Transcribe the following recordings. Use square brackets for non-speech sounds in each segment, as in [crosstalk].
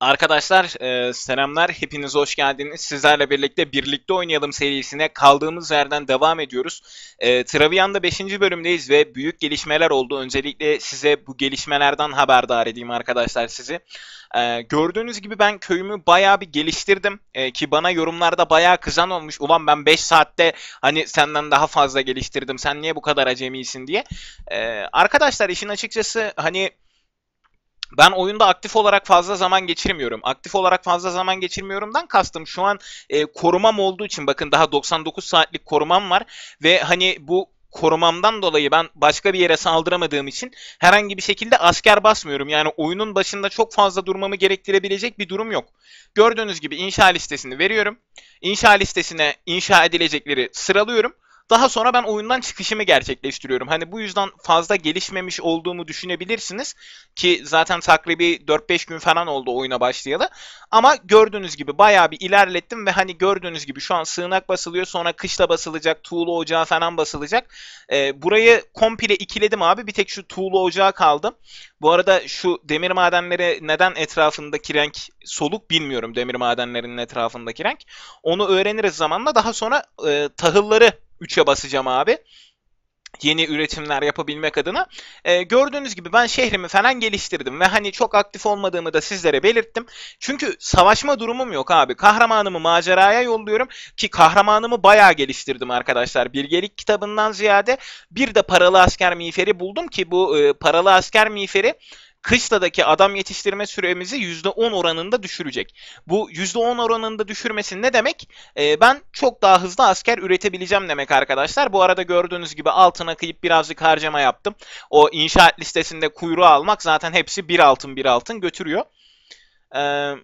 Arkadaşlar e, selamlar, hepiniz hoş geldiniz. Sizlerle birlikte Birlikte Oynayalım serisine kaldığımız yerden devam ediyoruz. E, Travian'da 5. bölümdeyiz ve büyük gelişmeler oldu. Öncelikle size bu gelişmelerden haberdar edeyim arkadaşlar sizi. E, gördüğünüz gibi ben köyümü bayağı bir geliştirdim. E, ki bana yorumlarda bayağı kızan olmuş. Ulan ben 5 saatte hani senden daha fazla geliştirdim, sen niye bu kadar acemisin diye. E, arkadaşlar işin açıkçası hani... Ben oyunda aktif olarak fazla zaman geçirmiyorum. Aktif olarak fazla zaman geçirmiyorumdan kastım şu an e, korumam olduğu için bakın daha 99 saatlik korumam var ve hani bu korumamdan dolayı ben başka bir yere saldıramadığım için herhangi bir şekilde asker basmıyorum. Yani oyunun başında çok fazla durmamı gerektirebilecek bir durum yok. Gördüğünüz gibi inşa listesini veriyorum. İnşa listesine inşa edilecekleri sıralıyorum. Daha sonra ben oyundan çıkışımı gerçekleştiriyorum. Hani bu yüzden fazla gelişmemiş olduğumu düşünebilirsiniz. Ki zaten takribi 4-5 gün falan oldu oyuna başlayalı. Ama gördüğünüz gibi bayağı bir ilerlettim ve hani gördüğünüz gibi şu an sığınak basılıyor. Sonra kışla basılacak, tuğla ocağı falan basılacak. Ee, burayı komple ikiledim abi. Bir tek şu tuğla ocağı kaldı. Bu arada şu demir madenleri neden etrafındaki renk soluk bilmiyorum demir madenlerinin etrafındaki renk. Onu öğreniriz zamanla. Daha sonra e, tahılları 3'e basacağım abi yeni üretimler yapabilmek adına. Ee, gördüğünüz gibi ben şehrimi falan geliştirdim ve hani çok aktif olmadığımı da sizlere belirttim. Çünkü savaşma durumum yok abi. Kahramanımı maceraya yolluyorum ki kahramanımı bayağı geliştirdim arkadaşlar. Bilgelik kitabından ziyade bir de paralı asker miğferi buldum ki bu e, paralı asker miğferi kışladaki adam yetiştirme süremizi %10 oranında düşürecek. Bu %10 oranında düşürmesi ne demek? Ee, ben çok daha hızlı asker üretebileceğim demek arkadaşlar. Bu arada gördüğünüz gibi altına kıyıp birazcık harcama yaptım. O inşaat listesinde kuyruğu almak zaten hepsi bir altın bir altın götürüyor. Eee...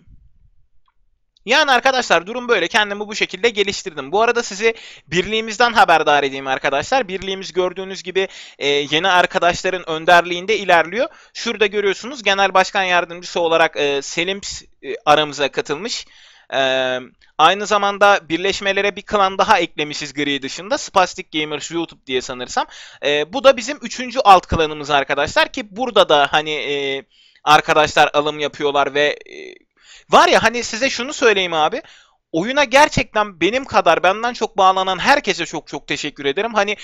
Yani arkadaşlar durum böyle. Kendimi bu şekilde geliştirdim. Bu arada sizi birliğimizden haberdar edeyim arkadaşlar. Birliğimiz gördüğünüz gibi e, yeni arkadaşların önderliğinde ilerliyor. Şurada görüyorsunuz Genel Başkan Yardımcısı olarak e, Selim e, aramıza katılmış. Ee, aynı zamanda birleşmelere bir klan daha eklemişiz gri dışında. Spastic Gamers YouTube diye sanırsam. Ee, bu da bizim üçüncü alt klanımız arkadaşlar ki burada da hani e, arkadaşlar alım yapıyorlar ve e, Var ya hani size şunu söyleyeyim abi. Oyuna gerçekten benim kadar benden çok bağlanan herkese çok çok teşekkür ederim. Hani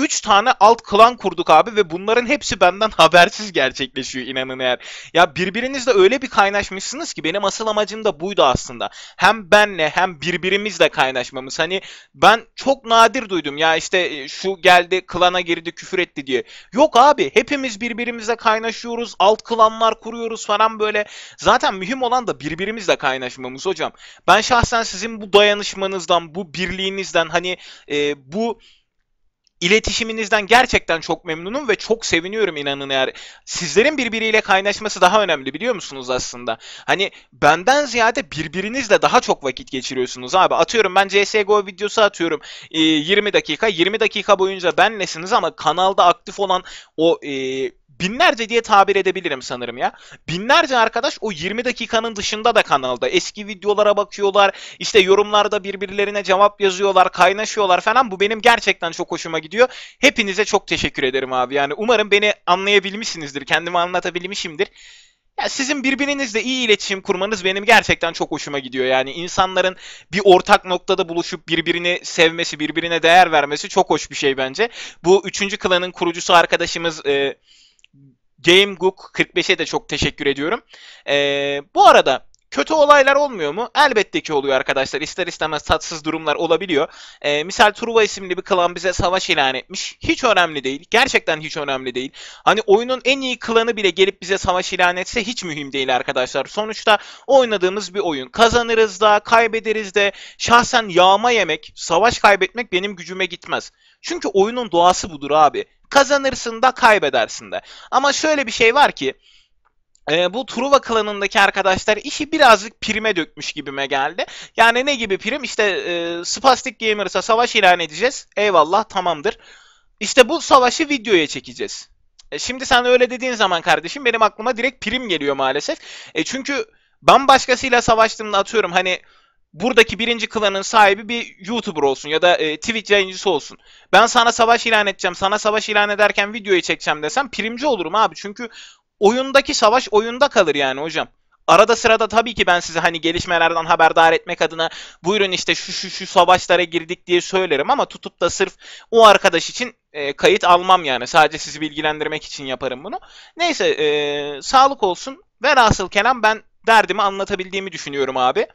3 tane alt klan kurduk abi ve bunların hepsi benden [laughs] habersiz gerçekleşiyor inanın eğer. Ya birbirinizle öyle bir kaynaşmışsınız ki benim asıl amacım da buydu aslında. Hem benle hem birbirimizle kaynaşmamız. Hani ben çok nadir duydum ya işte e, şu geldi klana girdi küfür etti diye. Yok abi hepimiz birbirimizle kaynaşıyoruz. Alt klanlar kuruyoruz falan böyle. Zaten mühim olan da birbirimizle kaynaşmamız hocam. Ben şahsen sizin bu dayanışmanızdan, bu birliğinizden hani e, bu iletişiminizden gerçekten çok memnunum ve çok seviniyorum inanın eğer. Sizlerin birbiriyle kaynaşması daha önemli biliyor musunuz aslında? Hani benden ziyade birbirinizle daha çok vakit geçiriyorsunuz abi. Atıyorum ben CSGO videosu atıyorum 20 dakika. 20 dakika boyunca benlesiniz ama kanalda aktif olan o e, binlerce diye tabir edebilirim sanırım ya. Binlerce arkadaş o 20 dakikanın dışında da kanalda. Eski videolara bakıyorlar. işte yorumlarda birbirlerine cevap yazıyorlar. Kaynaşıyorlar falan. Bu benim gerçekten çok hoşuma gidiyor. Hepinize çok teşekkür ederim abi. Yani umarım beni anlayabilmişsinizdir. Kendimi anlatabilmişimdir. Ya sizin birbirinizle iyi iletişim kurmanız benim gerçekten çok hoşuma gidiyor. Yani insanların bir ortak noktada buluşup birbirini sevmesi, birbirine değer vermesi çok hoş bir şey bence. Bu üçüncü klanın kurucusu arkadaşımız e, GameGook 45'e de çok teşekkür ediyorum. Ee, bu arada kötü olaylar olmuyor mu? Elbette ki oluyor arkadaşlar. İster istemez tatsız durumlar olabiliyor. Ee, misal Truva isimli bir klan bize savaş ilan etmiş. Hiç önemli değil. Gerçekten hiç önemli değil. Hani oyunun en iyi klanı bile gelip bize savaş ilan etse hiç mühim değil arkadaşlar. Sonuçta oynadığımız bir oyun. Kazanırız da, kaybederiz de. Şahsen yağma yemek, savaş kaybetmek benim gücüme gitmez. Çünkü oyunun doğası budur abi. Kazanırsın da kaybedersin de. Ama şöyle bir şey var ki e, bu Truva klanındaki arkadaşlar işi birazcık prime dökmüş gibime geldi. Yani ne gibi prim? İşte e, Spastic Gamers'a savaş ilan edeceğiz. Eyvallah tamamdır. İşte bu savaşı videoya çekeceğiz. E, şimdi sen öyle dediğin zaman kardeşim benim aklıma direkt prim geliyor maalesef. E, çünkü ben başkasıyla savaştığımda atıyorum hani buradaki birinci klanın sahibi bir YouTuber olsun ya da e, Twitch yayıncısı olsun. Ben sana savaş ilan edeceğim, sana savaş ilan ederken videoyu çekeceğim desem primci olurum abi. Çünkü oyundaki savaş oyunda kalır yani hocam. arada sırada tabii ki ben size hani gelişmelerden haberdar etmek adına buyurun işte şu şu şu savaşlara girdik diye söylerim ama tutup da sırf o arkadaş için e, kayıt almam yani. Sadece sizi bilgilendirmek için yaparım bunu. Neyse e, sağlık olsun. Velhasıl kelam ben derdimi anlatabildiğimi düşünüyorum abi.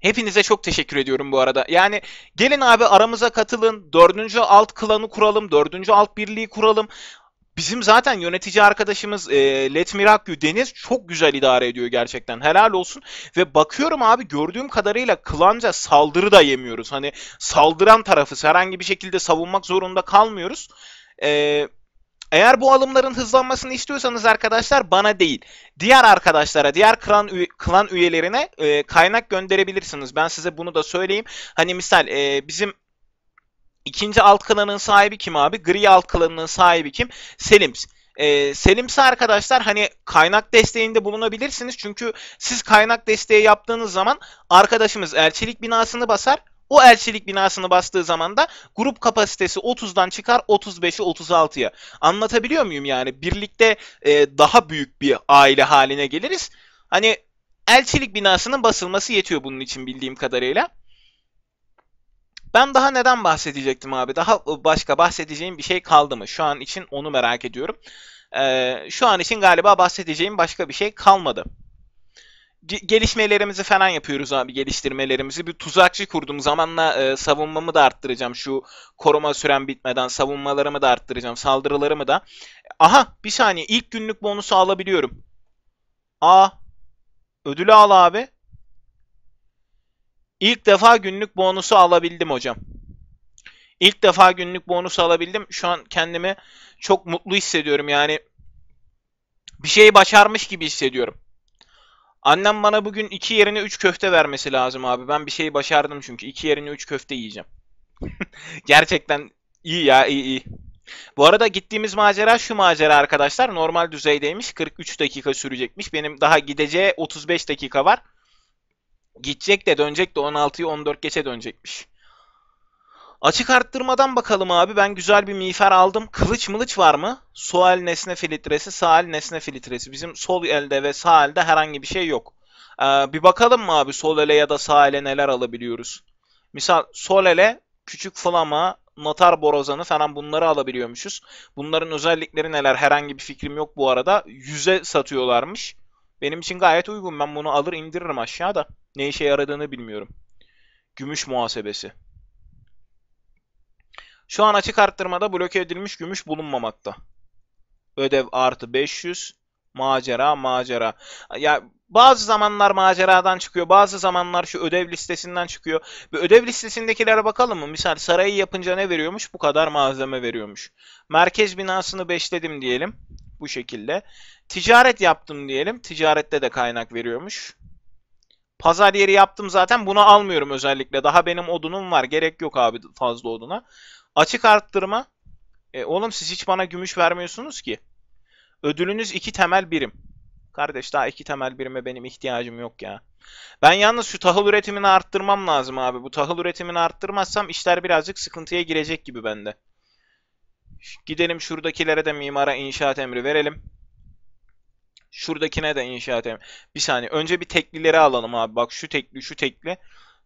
Hepinize çok teşekkür ediyorum bu arada. Yani gelin abi aramıza katılın. Dördüncü alt klanı kuralım. Dördüncü alt birliği kuralım. Bizim zaten yönetici arkadaşımız e, Let Mirakyu Deniz çok güzel idare ediyor gerçekten. Helal olsun. Ve bakıyorum abi gördüğüm kadarıyla klanca saldırı da yemiyoruz. Hani saldıran tarafı herhangi bir şekilde savunmak zorunda kalmıyoruz. Eee eğer bu alımların hızlanmasını istiyorsanız arkadaşlar bana değil, diğer arkadaşlara, diğer klan, üye, klan üyelerine e, kaynak gönderebilirsiniz. Ben size bunu da söyleyeyim. Hani misal e, bizim ikinci alt klanın sahibi kim abi? Gri alt klanının sahibi kim? Selims. Ee, Selimse arkadaşlar hani kaynak desteğinde bulunabilirsiniz. Çünkü siz kaynak desteği yaptığınız zaman arkadaşımız elçilik binasını basar. O elçilik binasını bastığı zaman da grup kapasitesi 30'dan çıkar 35'i 36'ya. Anlatabiliyor muyum yani? Birlikte e, daha büyük bir aile haline geliriz. Hani elçilik binasının basılması yetiyor bunun için bildiğim kadarıyla. Ben daha neden bahsedecektim abi? Daha başka bahsedeceğim bir şey kaldı mı? Şu an için onu merak ediyorum. Ee, şu an için galiba bahsedeceğim başka bir şey kalmadı gelişmelerimizi falan yapıyoruz abi geliştirmelerimizi. Bir tuzakçı kurdum. Zamanla e, savunmamı da arttıracağım. Şu koruma süren bitmeden savunmalarımı da arttıracağım. Saldırılarımı da. Aha bir saniye. ilk günlük bonusu alabiliyorum. A. Ödülü al abi. İlk defa günlük bonusu alabildim hocam. İlk defa günlük bonusu alabildim. Şu an kendimi çok mutlu hissediyorum. Yani bir şeyi başarmış gibi hissediyorum. Annem bana bugün 2 yerine 3 köfte vermesi lazım abi. Ben bir şeyi başardım çünkü. 2 yerine 3 köfte yiyeceğim. [laughs] Gerçekten iyi ya iyi iyi. Bu arada gittiğimiz macera şu macera arkadaşlar. Normal düzeydeymiş. 43 dakika sürecekmiş. Benim daha gideceği 35 dakika var. Gidecek de dönecek de 16'yı 14 geçe dönecekmiş. Açık arttırmadan bakalım abi. Ben güzel bir miğfer aldım. Kılıç mılıç var mı? Sol el nesne filtresi, sağ el nesne filtresi. Bizim sol elde ve sağ elde herhangi bir şey yok. Ee, bir bakalım mı abi sol ele ya da sağ ele neler alabiliyoruz? Misal sol ele küçük flama, notar borazanı falan bunları alabiliyormuşuz. Bunların özellikleri neler herhangi bir fikrim yok bu arada. Yüze satıyorlarmış. Benim için gayet uygun. Ben bunu alır indiririm aşağıda. Ne işe yaradığını bilmiyorum. Gümüş muhasebesi. Şu an açık arttırmada bloke edilmiş gümüş bulunmamakta. Ödev artı 500. Macera macera. Ya bazı zamanlar maceradan çıkıyor. Bazı zamanlar şu ödev listesinden çıkıyor. Bir ödev listesindekilere bakalım mı? Misal sarayı yapınca ne veriyormuş? Bu kadar malzeme veriyormuş. Merkez binasını beşledim diyelim. Bu şekilde. Ticaret yaptım diyelim. Ticarette de kaynak veriyormuş. Pazar yeri yaptım zaten. Bunu almıyorum özellikle. Daha benim odunum var. Gerek yok abi fazla oduna. Açık arttırma. E, oğlum siz hiç bana gümüş vermiyorsunuz ki. Ödülünüz iki temel birim. Kardeş daha iki temel birime benim ihtiyacım yok ya. Ben yalnız şu tahıl üretimini arttırmam lazım abi. Bu tahıl üretimini arttırmazsam işler birazcık sıkıntıya girecek gibi bende. Gidelim şuradakilere de mimara inşaat emri verelim. Şuradakine de inşaat emri. Bir saniye. Önce bir teklileri alalım abi. Bak şu tekli, şu tekli.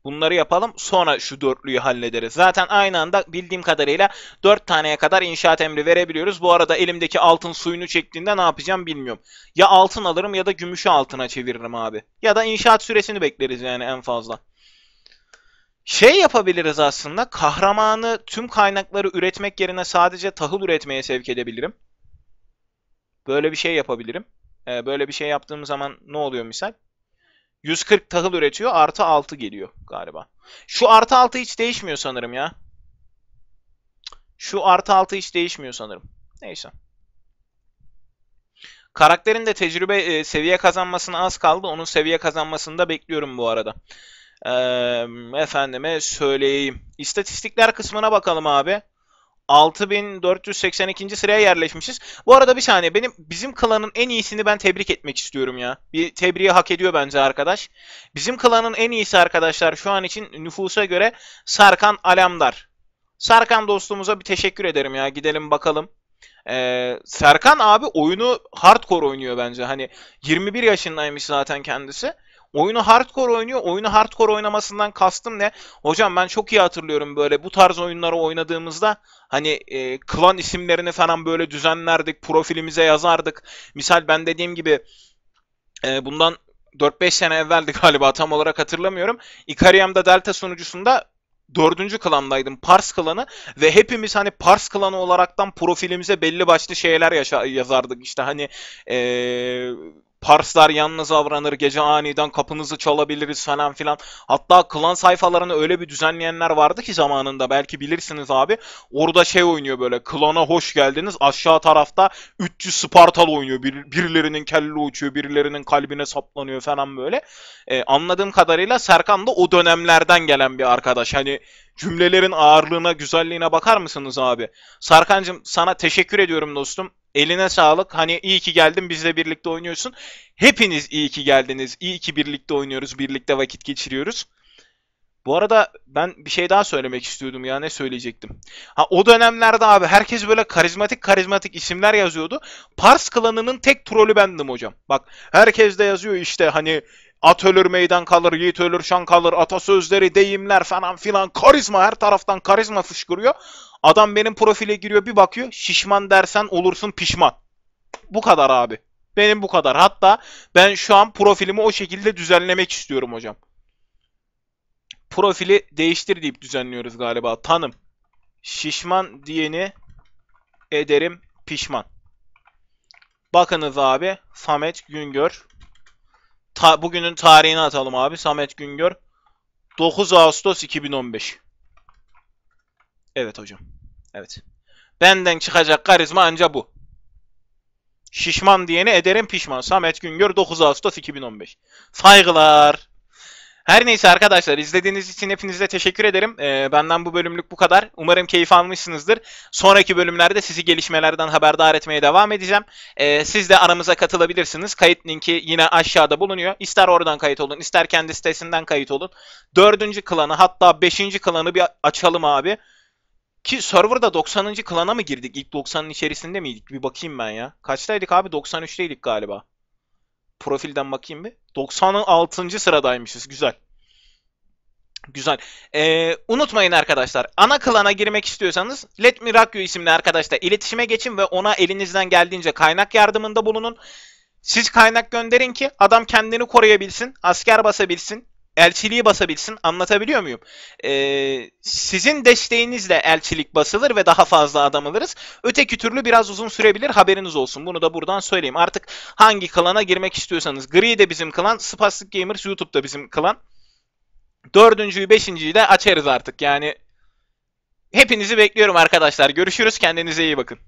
Bunları yapalım sonra şu dörtlüyü hallederiz. Zaten aynı anda bildiğim kadarıyla 4 taneye kadar inşaat emri verebiliyoruz. Bu arada elimdeki altın suyunu çektiğinde ne yapacağım bilmiyorum. Ya altın alırım ya da gümüşü altına çeviririm abi. Ya da inşaat süresini bekleriz yani en fazla. Şey yapabiliriz aslında. Kahramanı tüm kaynakları üretmek yerine sadece tahıl üretmeye sevk edebilirim. Böyle bir şey yapabilirim. Ee, böyle bir şey yaptığım zaman ne oluyor misal? 140 tahıl üretiyor. Artı 6 geliyor galiba. Şu artı 6 hiç değişmiyor sanırım ya. Şu artı 6 hiç değişmiyor sanırım. Neyse. Karakterin de tecrübe e, seviye kazanmasına az kaldı. Onun seviye kazanmasını da bekliyorum bu arada. Ee, efendime söyleyeyim. İstatistikler kısmına bakalım abi. 6482. sıraya yerleşmişiz. Bu arada bir saniye benim bizim klanın en iyisini ben tebrik etmek istiyorum ya. Bir tebriği hak ediyor bence arkadaş. Bizim klanın en iyisi arkadaşlar şu an için nüfusa göre Sarkan Alamdar. Sarkan dostumuza bir teşekkür ederim ya. Gidelim bakalım. Ee, Serkan abi oyunu hardcore oynuyor bence. Hani 21 yaşındaymış zaten kendisi. Oyunu hardcore oynuyor. Oyunu hardcore oynamasından kastım ne? Hocam ben çok iyi hatırlıyorum böyle bu tarz oyunları oynadığımızda hani e, klan isimlerini falan böyle düzenlerdik, profilimize yazardık. Misal ben dediğim gibi e, bundan 4-5 sene evveldi galiba tam olarak hatırlamıyorum. Ikariam'da Delta sunucusunda dördüncü klandaydım. Pars klanı ve hepimiz hani Pars klanı olaraktan profilimize belli başlı şeyler yaşa- yazardık. İşte hani eee Parslar yalnız avranır, gece aniden kapınızı çalabiliriz falan filan. Hatta klan sayfalarını öyle bir düzenleyenler vardı ki zamanında belki bilirsiniz abi. Orada şey oynuyor böyle klana hoş geldiniz. Aşağı tarafta 300 Spartal oynuyor. Bir, birilerinin kelle uçuyor, birilerinin kalbine saplanıyor falan böyle. Ee, anladığım kadarıyla Serkan da o dönemlerden gelen bir arkadaş. Hani cümlelerin ağırlığına, güzelliğine bakar mısınız abi? Sarkancığım sana teşekkür ediyorum dostum. Eline sağlık. Hani iyi ki geldin bizle birlikte oynuyorsun. Hepiniz iyi ki geldiniz. İyi ki birlikte oynuyoruz. Birlikte vakit geçiriyoruz. Bu arada ben bir şey daha söylemek istiyordum ya ne söyleyecektim. Ha o dönemlerde abi herkes böyle karizmatik karizmatik isimler yazıyordu. Pars klanının tek trolü bendim hocam. Bak herkes de yazıyor işte hani at ölür meydan kalır, yiğit ölür şan kalır, atasözleri, deyimler falan filan. Karizma her taraftan karizma fışkırıyor. Adam benim profile giriyor bir bakıyor. Şişman dersen olursun pişman. Bu kadar abi. Benim bu kadar. Hatta ben şu an profilimi o şekilde düzenlemek istiyorum hocam. Profili değiştir deyip düzenliyoruz galiba. Tanım. Şişman diyeni ederim pişman. Bakınız abi. Samet Güngör. Ta bugünün tarihini atalım abi. Samet Güngör. 9 Ağustos 2015. Evet hocam. Evet. Benden çıkacak karizma anca bu. Şişman diyeni ederim pişman. Samet Güngör 9 Ağustos 2015. Saygılar. Her neyse arkadaşlar izlediğiniz için hepinize teşekkür ederim. Ee, benden bu bölümlük bu kadar. Umarım keyif almışsınızdır. Sonraki bölümlerde sizi gelişmelerden haberdar etmeye devam edeceğim. Ee, siz de aramıza katılabilirsiniz. Kayıt linki yine aşağıda bulunuyor. İster oradan kayıt olun, ister kendi sitesinden kayıt olun. Dördüncü klanı hatta beşinci klanı bir açalım abi. Ki serverda 90. klana mı girdik? İlk 90'ın içerisinde miydik? Bir bakayım ben ya. Kaçtaydık abi? 93'teydik galiba. Profilden bakayım bir. 96. sıradaymışız. Güzel. Güzel. Ee, unutmayın arkadaşlar. Ana klana girmek istiyorsanız Let Me Rock You isimli arkadaşla iletişime geçin ve ona elinizden geldiğince kaynak yardımında bulunun. Siz kaynak gönderin ki adam kendini koruyabilsin, asker basabilsin, elçiliği basabilsin. Anlatabiliyor muyum? Ee, sizin desteğinizle elçilik basılır ve daha fazla adam alırız. Öteki türlü biraz uzun sürebilir haberiniz olsun. Bunu da buradan söyleyeyim. Artık hangi klana girmek istiyorsanız. Gri de bizim klan, Spastic Gamers YouTube'da bizim klan. Dördüncüyü, beşinciyi de açarız artık. Yani hepinizi bekliyorum arkadaşlar. Görüşürüz. Kendinize iyi bakın.